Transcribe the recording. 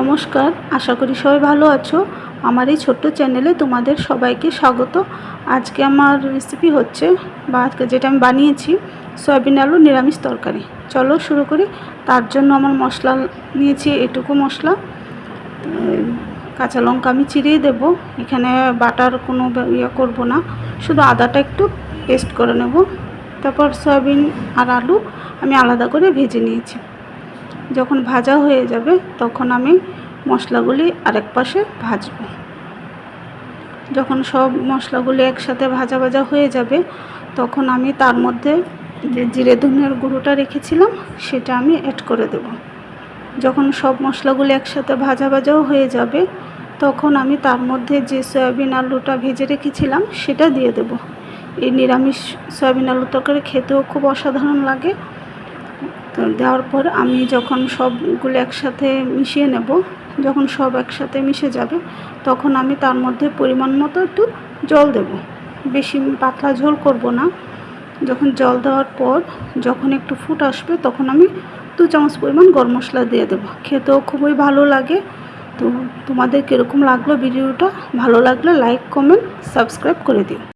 নমস্কার, আশা করি সবাই ভালো আছো। আমার এই ছোট্ট চ্যানেলে তোমাদের সবাইকে স্বাগত। আজকে আমার রেসিপি হচ্ছে বা আজকে যেটা আমি বানিয়েছি, সয়াবিন আলু নিরামিষ তরকারি। চলো শুরু করি। তার জন্য আমার মশলা নিয়েছি এটুকু মশলা। কাঁচা লঙ্কা আমি চিরিয়ে দেব। এখানে বাটার কোনো ইয়ে করব না। শুধু আদাটা একটু পেস্ট করে নেব। তারপর সয়াবিন আর আলু আমি আলাদা করে ভেজে নিয়েছি। যখন ভাজা হয়ে যাবে, তখন আমি মশলাগুলি আরেক পাশে ভাজবো। যখন সব মশলাগুলি একসাথে ভাজা ভাজা হয়ে যাবে, তখন আমি তার মধ্যে যে জিরে ধনিয়ার গুঁড়োটা রেখেছিলাম, সেটা আমি অ্যাড করে দেব। যখন সব মশলাগুলি একসাথে ভাজা ভাজাও হয়ে যাবে, তখন আমি তার মধ্যে যে সয়াবিন আলুটা ভেজে রেখেছিলাম, সেটা দিয়ে দেব। এই নিরামিষ সয়াবিন আলু তরকারি খেতেও খুব অসাধারণ লাগে। তো দেওয়ার পর আমি যখন সবগুলো একসাথে মিশিয়ে নেব, যখন সব একসাথে মিশে যাবে, তখন আমি তার মধ্যে পরিমাণ মতো একটু জল দেব। বেশি পাতলা ঝোল করব না। যখন জল দেওয়ার পর যখন একটু ফুট আসবে, তখন আমি দু চামচ পরিমাণ গরম মশলা দিয়ে দেবো। খেতেও খুবই ভালো লাগে। তো তোমাদের কীরকম লাগল ভিডিওটা? ভালো লাগলে লাইক, কমেন্ট, সাবস্ক্রাইব করে দিও।